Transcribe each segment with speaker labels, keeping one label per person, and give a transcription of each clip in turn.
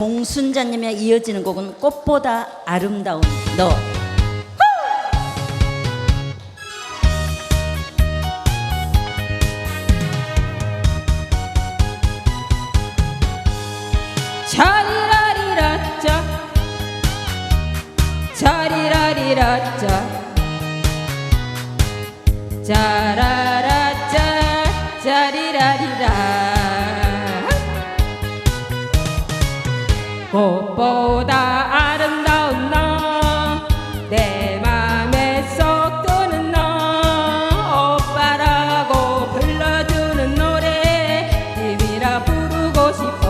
Speaker 1: 공순자님에 이어지는 곡은 꽃보다 아름다운 너.
Speaker 2: 자리라리라짜 자리라리라짜 자라 꽃보다 아름다운 너내 맘에 쏙 드는 너 오빠라고 불러주는 노래 님이라 부르고 싶어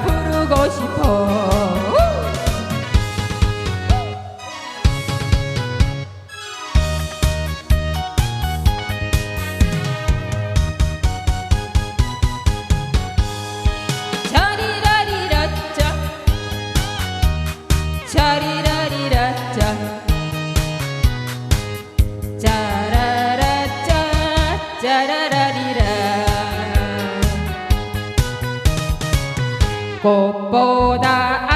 Speaker 2: 부르고 싶어 꽃보다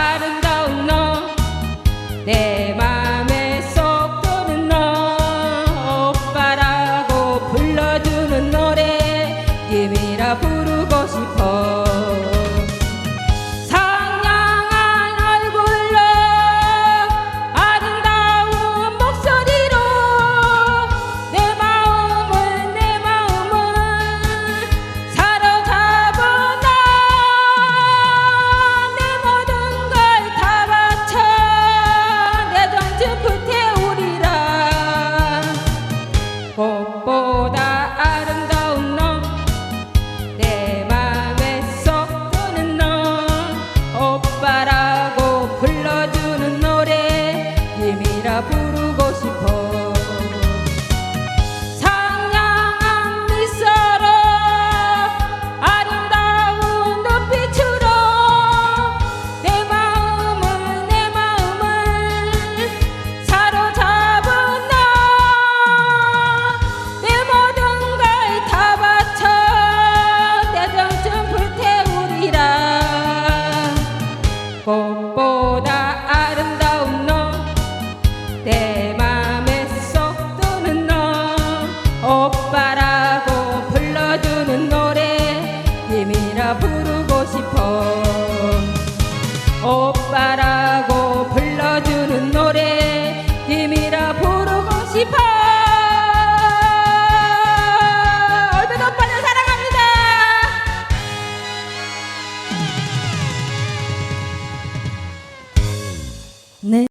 Speaker 2: 꽃보다 아름다운 너내 맘에 쏙 드는 너. 오빠라고 불러주는 노래 님이라 부르고 싶어. 오빠라고 불러주는 노래 님이라 부르고 싶어.